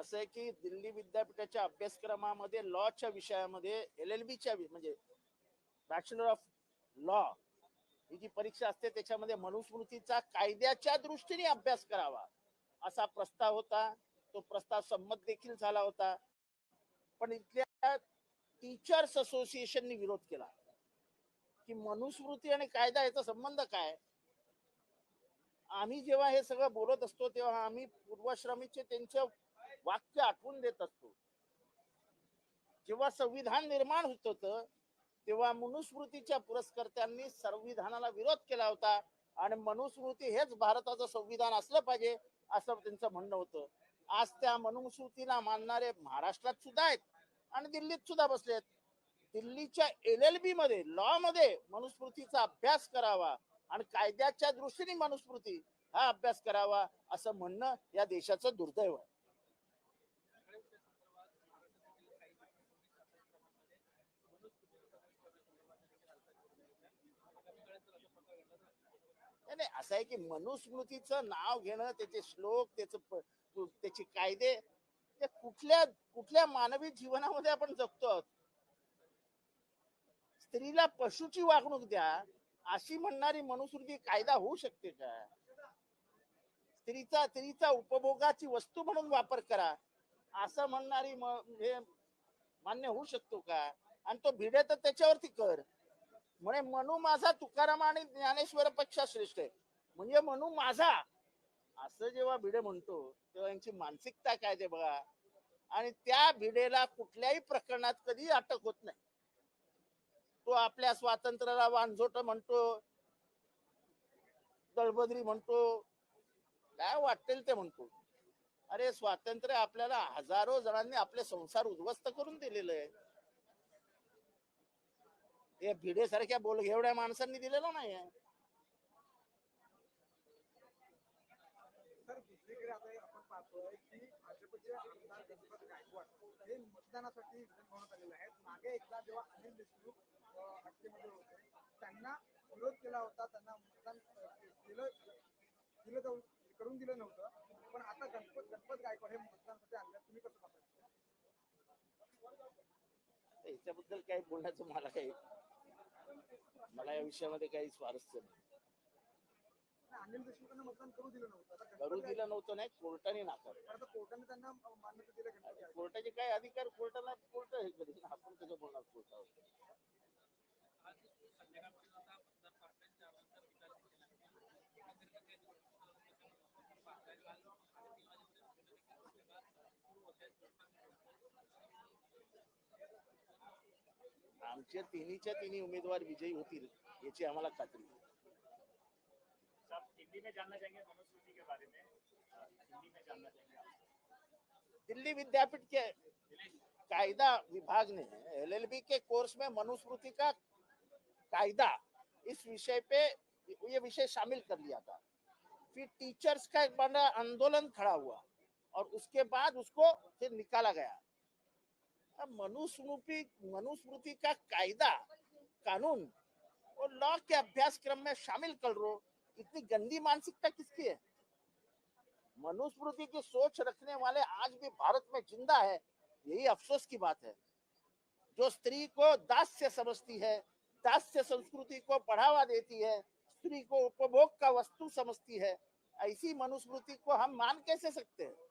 असं आहे की दिल्ली विद्यापीठाच्या अभ्यासक्रमामध्ये लॉच्या विषयामध्ये एल एल बीच्या म्हणजे बॅचलर ऑफ लॉ ही जी परीक्षा असते त्याच्यामध्ये मनुस्मृतीचा कायद्याच्या दृष्टीने अभ्यास करावा असा प्रस्ताव होता. तो प्रस्ताव संमत देखील झाला होता. पण इथल्या टीचर्स असोसिएशननी विरोध केला. की मनुस्मृती आणि कायदा याचा संबंध काय? आम्ही जेव्हा हे सगळं बोलत असतो तेव्हा आम्ही पूर्वाश्रमीचे त्यांच्या वाक्य आठवून देत असतो. जेव्हा संविधान निर्माण होत होतं तेव्हा मनुस्मृतीच्या पुरस्कर्त्यांनी संविधानाला विरोध केला होता. आणि मनुस्मृती हेच भारताचं संविधान असलं पाहिजे असं त्यांचं म्हणणं होतं. आज त्या मनुस्मृतीला मानणारे महाराष्ट्रात सुद्धा आहेत आणि दिल्लीत सुद्धा बसलेत दिल्लीच्या एल एल बी मध्ये लॉ मध्ये मनुस्मृतीचा अभ्यास करावा आणि कायद्याच्या दृष्टीने मनुस्मृती हा अभ्यास करावा असं म्हणणं या देशाचं दुर्दैव आहे. नाही असं आहे की मनुस्मृतीचं नाव घेणं त्याचे श्लोक त्याच त्याचे कायदे ते कुठल्या कुठल्या मानवी जीवनामध्ये आपण जगतो आहोत? स्त्रीला पशुची वागणूक द्या अशी म्हणणारी मनुस्मृती कायदा होऊ शकते का? स्त्रीचा स्त्रीचा उपभोगाची वस्तू म्हणून वापर करा असं म्हणणारी हे मान्य होऊ शकतो का? आणि तो भिडे तर त्याच्यावरती कर. म्हणे मनू माझा तुकाराम आणि ज्ञानेश्वर पेक्षा श्रेष्ठ आहे. म्हणजे मनू माझा असं जेव्हा भिडे म्हणतो तेव्हा यांची मानसिकता काय ते बघा. आणि त्या भिडेला कुठल्याही प्रकरणात कधी अटक होत नाही. तो आपल्या स्वातंत्र्याला वांझोट म्हणतो दळबद्री म्हणतो काय वाटेल ते म्हणतो. अरे स्वातंत्र्य आपल्याला हजारो जणांनी आपले संसार उद्ध्वस्त करून दिलेले आहे. हे भिडे सारख्या बोल एवढ्या माणसांनी दिलेलं नाही हे मतदानासाठी मागे एकदा जेव्हा अनिल देशमुख अं, अटकेमध्ये होते त्यांना विरोध केला होता. त्यांना मतदान दिलं दिलं जाऊ करून दिलं नव्हतं. पण आता गणपत गणपत गायकवाड हे मतदानासाठी आले तुम्ही कसं काही बोलण्याचं मला काही मला या विषयामध्ये काही स्वारस्य नाही. नाही, अनिल देशमुखांना मतदान करू दिलं नव्हतं. करू दिलं नव्हतं नाही कोर्टाने नाकार कोर्टाने त्यांना मान्यता दिलं कोर्टाचे काय अधिकार कोर्टाला कोर्ट हे करेल. आपण कसं बोलणार कोर्टावर? आमच्या तिन्हीच्या तिन्ही उमेदवार विजयी होतील याची आम्हाला खात्री आहे. दिल्ली विद्यापीठ के कायदा विभाग ने एलएलबी के कोर्स में मनुस्मृति का कायदा इस विषय पे ये विषय शामिल कर लिया था। फिर टीचर्स का एक बड़ा आंदोलन खड़ा हुआ और उसके बाद उसको फिर निकाला गया। मनुस्मृति मनुस्मृति का कायदा, कानून और लॉ के अभ्यासक्रम में शामिल कर लो। इतनी गंदी मानसिकता किसकी है? मनुस्मृति की सोच रखने वाले आज भी भारत में ज़िंदा है, यही अफसोस की बात है। जो स्त्री को दास्य समझती है, दास्य संस्कृति को बढ़ावा देती है, स्त्री को उपभोग का वस्तु समझती है, ऐसी मनुस्मृति को हम मान कैसे सकते हैं?